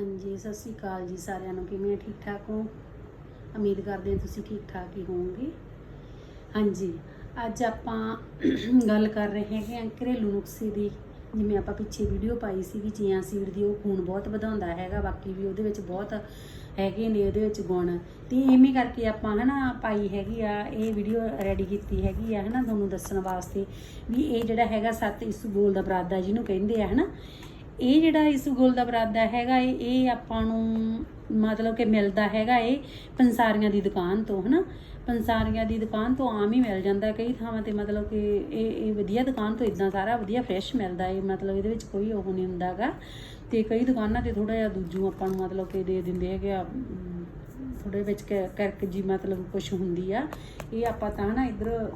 ਹਾਂਜੀ, ਸਤਿ ਸ੍ਰੀ ਅਕਾਲ ਜੀ ਸਾਰਿਆਂ ਨੂੰ। ਕਿਵੇਂ ਠੀਕ ਠਾਕ ਹੋ? ਉਮੀਦ ਕਰਦੇ ਹਾਂ ਤੁਸੀਂ ਠੀਕ ਠਾਕ ਹੀ ਹੋਵੋਗੇ। ਹਾਂਜੀ, ਅੱਜ ਆਪਾਂ ਗੱਲ ਕਰ ਰਹੇ ਹੈਗੇ ਹਾਂ ਘਰੇਲੂ ਨੁਸਖੇ ਦੀ। ਜਿਵੇਂ ਆਪਾਂ ਪਿੱਛੇ ਵੀਡੀਓ ਪਾਈ ਸੀ ਵੀ ਚੀਆਂ ਸੀਡ ਦੀ ਉਹ ਖੂਨ ਬਹੁਤ ਵਧਾਉਂਦਾ ਹੈਗਾ, ਬਾਕੀ ਵੀ ਉਹਦੇ ਵਿੱਚ ਬਹੁਤ ਹੈਗੇ ਨੇ, ਉਹਦੇ ਵਿੱਚ ਗੁਣ। ਤੇ ਐਵੇਂ ਕਰਕੇ ਆਪਾਂ ਹਨਾ ਪਾਈ ਹੈਗੀ ਆ, ਇਹ ਵੀਡੀਓ ਰੈਡੀ ਕੀਤੀ ਹੈਗੀ ਆ ਹਨਾ, ਤੁਹਾਨੂੰ ਦੱਸਣ ਵਾਸਤੇ ਵੀ ਇਹ ਜਿਹੜਾ ਹੈਗਾ ਸੱਤ ਇਸ ਗੋਲ ਦਾ ਬਰਾਦਾ ਜਿਹਨੂੰ ਕਹਿੰਦੇ ਆ ਹਨਾ ਇਹ ਜਿਹੜਾ ਇਸ ਗੁਲ ਦਾ ਬਰਾਦਾ ਹੈਗਾ ਇਹ ਇਹ ਆਪਾਂ ਨੂੰ ਮਤਲਬ ਕਿ ਮਿਲਦਾ ਹੈਗਾ ਇਹ ਪੰਸਾਰੀਆਂ ਦੀ ਦੁਕਾਨ ਤੋਂ ਹਨਾ? ਪੰਸਾਰੀਆਂ ਦੀ ਦੁਕਾਨ ਤੋਂ ਆਮ ਹੀ ਮਿਲ ਜਾਂਦਾ ਕਈ ਥਾਵਾਂ ਤੇ ਮਤਲਬ ਕਿ ਇਹ ਇਹ ਵਧੀਆ ਦੁਕਾਨ ਤੋਂ ਇਦਾਂ ਸਾਰਾ ਵਧੀਆ ਫਰੈਸ਼ ਮਿਲਦਾ ਹੈ ਮਤਲਬ ਇਹਦੇ ਵਿੱਚ ਕੋਈ ਉਹ ਨਹੀਂ ਹੁੰਦਾਗਾ ਤੇ ਕਈ ਦੁਕਾਨਾਂ ਤੇ ਥੋੜਾ ਜਿਹਾ ਦੂਜੂ ਆਪਾਂ ਨੂੰ ਮਤਲਬ ਕਿ ਦੇ ਦਿੰਦੇ ਹੈਗੇ ਆ ਅਮ, ਥੋੜੇ ਵਿੱਚ ਕ- ਕਰਕ ਜੀ ਮਤਲਬ ਕੁਝ ਹੁੰਦੀ ਆ। ਇਹ ਆਪਾਂ ਤਾਂ ਨਾ ਇਧਰ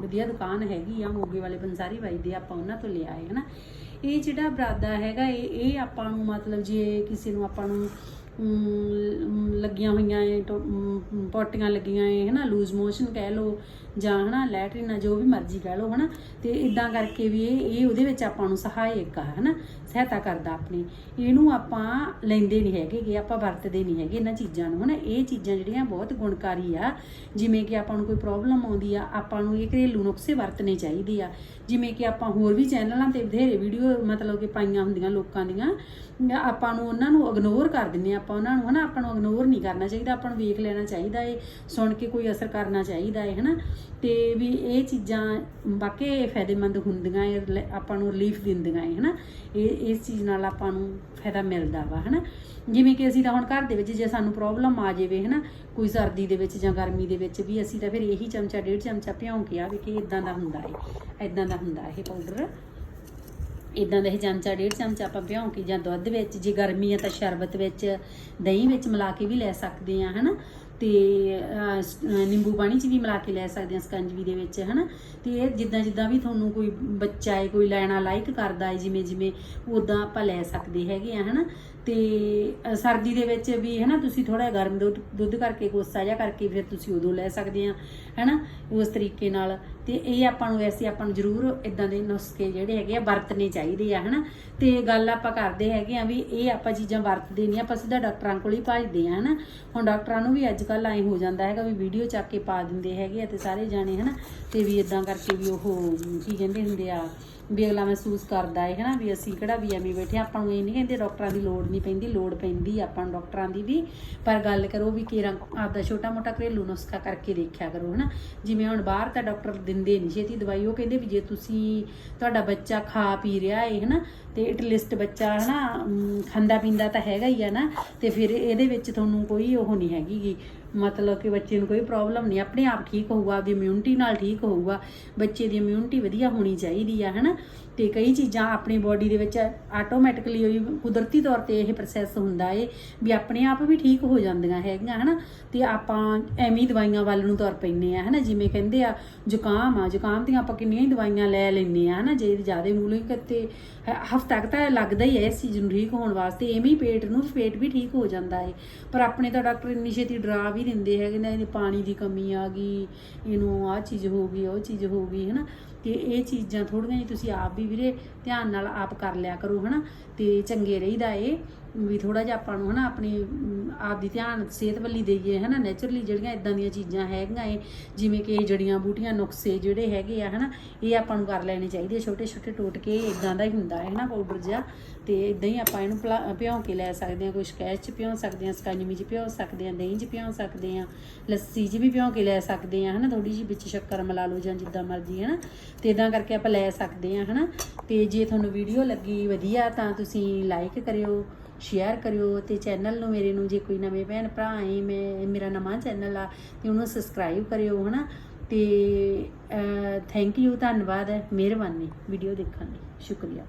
ਵਧੀਆ ਦੁਕਾਨ ਹੈਗੀ ਆ ਮੋਗੇ ਵਾਲੇ ਪੰਸਾਰੀ ਬਾਈ ਦੇ ਆਪਾਂ ਉਹਨਾਂ ਤੋਂ ਲਿਆਏ ਹਨਾ? ਇਹ ਜਿਹੜਾ ਬਰਾਦਾ ਹੈਗਾ ਇਹ ਇਹ ਆਪਾਂ ਨੂੰ ਮਤਲਬ ਜੇ ਕਿਸੇ ਨੂੰ ਆਪਾਂ ਨੂੰ ਲੱਗੀਆਂ ਹੋਈਆਂ ਏ, ਟੋ- ਪੋਟੀਆਂ ਲੱਗੀਆਂ ਏ, ਹਨਾ ਲੂਜ਼ ਮੋਸ਼ਨ ਕਹਿ ਲਓ ਜਾਂ, ਹਨਾ ਲੈਟਰਿਨ ਜੋ ਵੀ ਮਰਜ਼ੀ ਕਹਿ ਲਓ, ਹਨਾ, ਤੇ ਇਦਾਂ ਕਰਕੇ ਵੀ ਇਹ ਇਹ ਉਹਦੇ ਵਿੱਚ ਆਪਾਂ ਨੂੰ ਸਹਾਇਕ ਆ, ਹਨਾ, ਸਹਾਇਤਾ ਕਰਦਾ ਆਪਣੀ। ਇਹਨੂੰ ਆਪਾਂ ਲੈਂਦੇ ਨਹੀਂ ਹੈਗੇ ਕਿ ਆਪਾਂ ਵਰਤਦੇ ਨਹੀਂ ਹੈਗੇ ਇਹਨਾਂ ਚੀਜ਼ਾਂ ਨੂੰ, ਹਨਾ, ਇਹ ਚੀਜ਼ਾਂ ਜਿਹੜੀਆਂ ਬਹੁਤ ਗੁਣਕਾਰੀ ਆ, ਜਿਵੇਂ ਕਿ ਆਪਾਂ ਨੂੰ ਕੋਈ ਪ੍ਰੋਬਲਮ ਆਉਂਦੀ ਆ, ਆਪਾਂ ਨੂੰ ਇਹ ਘਰੇਲੂ ਨੁਕਸੇ ਵਰਤਨੇ ਚਾਹੀਦੇ ਆ। ਜਿਵੇਂ ਕਿ ਆਪਾਂ ਹੋਰ ਵੀ ਚੈਨਲਾਂ ਤੇ ਬਥੇਰੇ ਵੀਡੀਓ ਮਤਲਬ ਕਿ ਪਾਈਆਂ ਹੁੰਦੀਆਂ ਲੋਕਾਂ ਦੀਆਂ, ਆਪਾਂ ਨੂੰ ਉਹਨਾਂ ਨੂੰ ਇਗਨੋਰ ਕਰ ਦਿੰਨੇ ਆ ਆਪਾਂ ਉਹਨਾਂ ਨੂੰ ਹਨਾ, ਆਪਾਂ ਨੂੰ ਇਗਨੋਰ ਨਹੀਂ ਕਰਨਾ ਚਾਹੀਦਾ, ਆਪਾਂ ਨੂੰ ਵੇਖ ਲੈਣਾ ਚਾਹੀਦਾ ਏ, ਸੁਣ ਕੇ ਕੋਈ ਅਸਰ ਕਰਨਾ ਚਾਹੀਦਾ ਏ, ਹਨਾ। ਤੇ ਵੀ ਇਹ ਚੀਜ਼ਾਂ ਵਾਕਈ ਫਾਇਦੇਮੰਦ ਹੁੰਦੀਆਂ ਏ ਰਿਲੇ- ਆਪਾਂ ਨੂੰ ਰਿਲੀਫ ਦਿੰਦੀਆਂ ਏ, ਹਨਾ। ਇਹ, ਇਸ ਚੀਜ਼ ਨਾਲ ਆਪਾਂ ਨੂੰ ਫਾਇਦਾ ਮਿਲਦਾ ਵਾ, ਹਨਾ। ਜਿਵੇਂ ਕਿ ਅਸੀਂ ਤਾਂ ਹੁਣ ਘਰ ਦੇ ਵਿੱਚ ਜੇ ਸਾਨੂੰ ਪ੍ਰੋਬਲਮ ਆ ਜਾਵੇ, ਹਨਾ, ਕੋਈ ਸਰਦੀ ਦੇ ਵਿੱਚ ਜਾਂ ਗਰਮੀ ਦੇ ਵਿੱਚ ਵੀ ਅਸੀਂ ਤਾਂ ਫਿਰ ਇਹੀ ਚਮਚਾ, ਡੇਢ ਚਮਚਾ ਭਿਉਂ ਕੇ ਆ ਵੀ ਕਿ ਇਦਾਂ ਦਾ ਹੁੰਦਾ ਏ ਇਦਾਂ ਦਾ ਹੁੰਦਾ ਇਹ ਪਾਊਡਰ ਇਦਾਂ ਦਾ ਇਹ ਚਮਚਾ ਡੇਢ ਚਮਚਾ ਆਪਾਂ ਭਿਉਂ ਕੇ ਜਾਂ ਦੁੱਧ ਵਿੱਚ ਜੇ ਗਰਮੀ ਆ ਤਾਂ ਸ਼ਰਬਤ ਵਿੱਚ ਦਹੀਂ ਵਿੱਚ ਮਿਲਾ ਕੇ ਵੀ ਲੈ ਸਕਦੇ ਆ ਹਨਾ? ਤੇ ਅਹ, ਸ- ਨਿੰਬੂ ਪਾਣੀ ਚ ਵੀ ਮਿਲਾ ਕੇ ਲੈ ਸਕਦੇ ਆ ਸਕੰਜਵੀ ਦੇ ਵਿੱਚ ਹਨਾ? ਤੇ ਇਹ ਜਿੱਦਾਂ ਜਿੱਦਾਂ ਵੀ ਤੁਹਾਨੂੰ ਕੋਈ ਬੱਚਾ ਹੈ ਕੋਈ ਲੈਣਾ ਲਾਈਕ ਕਰਦਾ ਹੈ ਜਿਵੇਂ ਜਿਵੇਂ ਉਦਾਂ ਆਪਾਂ ਲੈ ਸਕਦੇ ਹੈਗੇ ਆ ਹਨਾ? ਤੇ ਅਹ, ਸਰਦੀ ਦੇ ਵਿੱਚ ਵੀ ਹਨਾ ਤੁਸੀਂ ਥੋੜਾ ਗਰਮ ਦੁੱਧ ਦੁੱਧ ਕਰਕੇ ਕੋਸਾ ਜਿਹਾ ਕਰਕੇ ਫਿਰ ਤੁਸੀਂ ਉਦੋਂ ਲੈ ਸਕਦੇ ਆ ਹਨਾ, ਉਸ ਤਰੀਕੇ ਨਾਲ। ਤੇ ਇਹ ਆਪਾਂ ਨੂੰ ਵੈਸੇ ਆਪਾਂ ਨੂੰ ਜ਼ਰੂਰ ਇਦਾਂ ਦੇ ਨੁਸਖੇ ਜਿਹੜੇ ਹੈਗੇ ਆ ਵਰਤਨੇ ਚਾਹੀਦੇ ਆ, ਹਨਾ। ਤੇ ਗੱਲ ਆਪਾਂ ਕਰਦੇ ਹੈਗੇ ਆ ਵੀ ਇਹ ਆਪਾਂ ਚੀਜ਼ਾਂ ਵਰਤਦੇ ਨਹੀਂ, ਆਪਾਂ ਸਿੱਧਾ ਡਾਕਟਰਾਂ ਕੋਲ ਹੀ ਭੱਜਦੇ ਆ, ਹਨਾ। ਹੁਣ ਡਾਕਟਰਾਂ ਨੂੰ ਵੀ ਅੱਜ ਕੱਲ ਐ ਹੋ ਜਾਂਦਾ ਹੈਗਾ ਵੀ ਵੀਡੀਓ ਚੱਕ ਕੇ ਪਾ ਦਿੰਦੇ ਹੈਗੇ ਆ ਤੇ ਸਾਰੇ ਜਾਣੇ, ਹਨਾ। ਤੇ ਵੀ ਇਦਾਂ ਕਰਕੇ ਵੀ ਉਹ ਕੀ ਕਹਿੰਦੇ ਹੁੰਦੇ ਆ ਵੀ ਅਗਲਾ ਮਹਿਸੂਸ ਕਰਦਾ ਹੈ ਹਨਾ ਵੀ ਅਸੀਂ ਕਿਹੜਾ ਵੀ ਐਵੇਂ ਬੈਠੇ ਆਪਾਂ ਨੂੰ ਇਹ ਨਹੀਂ ਕਹਿੰਦੇ ਡਾਕਟਰਾਂ ਦੀ ਲੋੜ ਨਹੀਂ ਪੈਂਦੀ ਲੋੜ ਪੈਂਦੀ ਆਪਾਂ ਨੂੰ ਡਾਕਟਰਾਂ ਦੀ ਵੀ ਪਰ ਗੱਲ ਕਰੋ ਵੀ ਕਿਰਾਂ ਆਪਦਾ ਛੋਟਾ ਮੋਟਾ ਘਰੇਲੂ ਨੁਸਖਾ ਕਰਕੇ ਦੇਖਿਆ ਕਰੋ ਹਨਾ ਜਿਵੇਂ ਹੁਣ ਬਾਹਰ ਤਾਂ ਡਾਕਟਰ ਦਿੰਦੇ ਨਹੀਂ ਛੇਤੀ ਦਵਾਈ ਉਹ ਕਹਿੰਦੇ ਵੀ ਜੇ ਤੁਸੀਂ ਤੁਹਾਡਾ ਬੱਚਾ ਖਾ ਪੀ ਰਿਹਾ ਹੈ ਹਨਾ ਤੇ ਇਟਲਿਸਟ ਬੱਚਾ ਹਨਾ ਅਮ, ਖਾਂਦਾ ਪੀਂਦਾ ਤਾਂ ਹੈਗਾ ਹੀ ਆ ਨਾ ਤੇ ਫਿਰ ਇਹਦੇ ਵਿੱਚ ਤੁਹਾਨੂੰ ਕੋਈ ਉਹ ਨਹੀਂ ਹੈਗੀ ਗੀ ਮਤਲਬ ਕਿ ਬੱਚੇ ਨੂੰ ਕੋਈ ਪ੍ਰੋਬਲਮ ਨਹੀਂ ਆਪਣੇ ਆਪ ਠੀਕ ਹੋਊਗਾ ਆਪਦੀ ਇਮਿਊਨਿਟੀ ਨਾਲ ਠੀਕ ਹੋਊਗਾ ਬੱਚੇ ਦੀ ਇਮਿਊਨਿਟੀ ਵਧੀਆ ਹੋਣੀ ਚਾਹੀਦੀ ਆ ਹਨਾ ਤੇ ਕਈ ਚੀਜ਼ਾਂ ਆਪਣੀ ਬੋਡੀ ਦੇ ਵਿੱਚ ਆਟੋਮੈਟਿਕਲੀ ਕੁਦਰਤੀ ਤੌਰ ਤੇ ਇਹ ਪ੍ਰੋਸੈਸ ਹੁੰਦਾ ਏ ਵੀ ਆਪਣੇ ਆਪ ਵੀ ਠੀਕ ਹੋ ਜਾਂਦੀਆਂ ਹੈਗੀਆਂ, ਹਨਾ? ਤੇ ਆਪਾਂ ਐਵੇਂ ਦਵਾਈਆਂ ਵੱਲ ਨੂੰ ਤੁਰ ਪੈਂਦੇ ਆ, ਹਨਾ? ਜਿਵੇਂ ਕਹਿੰਦੇ ਆ, ਜ਼ੁਕਾਮ ਆ, ਜ਼ੁਕਾਮ ਦੀਆਂ ਆਪਾਂ ਕਿੰਨੀਆਂ ਹੀ ਦਵਾਈਆਂ ਲੈ ਲੈਂਦੇ ਆ, ਹਨਾ? ਜੇ ਜ਼ਿਆਦਾ ਮੂਲਿਕ ਤੇ ਹਫਤਾ ਤੱਕ ਤਾਂ ਲੱਗਦਾ ਹੀ ਹੈ ਇਸ ਚੀਜ਼ ਨੂੰ ਠੀਕ ਹੋਣ ਵਾਸਤੇ, ਐਵੇਂ ਹੀ ਪੇਟ ਨੂੰ ਪੇਟ ਵੀ ਠੀਕ ਹੋ ਜਾਂਦਾ ਏ। ਪਰ ਆਪਣੇ ਤਾਂ ਡਾਕਟਰ ਇੰਨੀ ਛੇਤੀ ਡਰਾ ਵੀ ਦਿੰਦੇ ਹੈਗੇ ਨੇ, ਇਹਦੇ ਪਾਣੀ ਦੀ ਕਮੀ ਆ ਗਈ, ਇਹਨੂੰ ਆਹ ਚੀਜ਼ ਹੋ ਗਈ, ਉਹ ਚੀਜ਼ ਹੋ ਗਈ, ਹਨਾ? ਤੇ ਇਹ ਚੀਜ਼ਾਂ ਥੋੜੀਆਂ ਜਿਹੀਆਂ ਤੁਸੀਂ ਆਪ ਵੀ ਵੀਰੇ ਧਿਆਨ ਨਾਲ ਆਪ ਕਰ ਲਿਆ ਕਰੋ, ਹਨਾ? ਤੇ ਚੰਗੇ ਰਹੀਦਾ ਏ ਵੀ ਥੋੜਾ ਜਿਹਾ ਆਪਾਂ ਨੂੰ ਹਨਾ ਆਪਣੀ ਅਮ, ਆਪ ਦੀ ਧਿਆਨ ਸਿਹਤ ਵੱਲੀ ਦੇਈਏ ਹਨਾ ਨੇਚਰਲੀ ਜਿਹੜੀਆਂ ਇਦਾਂ ਦੀਆਂ ਚੀਜ਼ਾਂ ਹੈਗੀਆਂ ਏ ਜਿਵੇਂ ਕਿ ਜੜੀਆਂ ਬੂਟੀਆਂ ਨੁਕਸੇ ਜਿਹੜੇ ਹੈਗੇ ਆ ਹਨਾ ਇਹ ਆਪਾਂ ਨੂੰ ਕਰ ਲੈਣੇ ਚਾਹੀਦੇ ਛੋਟੇ ਛੋਟੇ ਟੋਟ ਕੇ ਇਦਾਂ ਦਾ ਹੀ ਹੁੰਦਾ ਹੈ ਹਨਾ ਪਾਊਡਰ ਜਿਹਾ ਤੇ ਇਦਾਂ ਹੀ ਆਪਾਂ ਇਹਨੂੰ ਭਲਾ- ਭਿਉਂ ਕੇ ਲੈ ਸਕਦੇ ਹਾਂ ਕੋਈ ਸਕੈਚ ਚ ਭਿਉਂ ਸਕਦੇ ਹਾਂ ਸਕੰਜਮੀ ਚ ਭਿਉਂ ਸਕਦੇ ਹਾਂ ਦਹੀਂ ਚ ਭਿਉਂ ਸਕਦੇ ਹਾਂ ਲੱਸੀ ਚ ਵੀ ਭਿਉਂ ਕੇ ਲੈ ਸਕਦੇ ਹਾਂ ਹਨਾ ਥੋੜੀ ਜਿਹੀ ਵਿੱਚ ਸ਼ੱਕਰ ਮਿਲਾ ਲਓ ਜਾਂ ਜਿੱਦਾਂ ਮਰਜ਼ੀ ਹਨਾ ਤੇ ਇਦਾਂ ਕਰਕੇ ਆਪਾਂ ਲੈ ਸਕਦੇ ਹਾਂ ਹਨਾ ਤੇ ਜੇ ਤੁਹਾਨੂੰ ਵੀਡੀਓ ਲੱਗੀ ਵਧੀਆ ਤਾਂ ਤੁਸੀਂ ਲਾਈਕ ਕਰਿਓ ਸ਼ੇਅਰ ਕਰਿਓ ਤੇ ਚੈਨਲ ਨੂੰ ਮੇਰੇ ਨੂੰ, ਜੇ ਕੋਈ ਨਵੇਂ ਭੈਣ ਭਰਾ ਆਏ, ਮੈਂ, ਮੇਰਾ ਨਵਾਂ ਚੈਨਲ ਆ, ਤੇ ਉਹਨੂੰ ਸਬਸਕ੍ਰਾਈਬ ਕਰਿਓ, ਹਨਾ? ਤੇ ਥੈਂਕ ਯੂ ਧੰਨਵਾਦ ਮਿਹਰਬਾਨੀ ਵੀਡੀਓ ਦੇਖਣ ਲਈ, ਸ਼ੁਕਰੀਆ।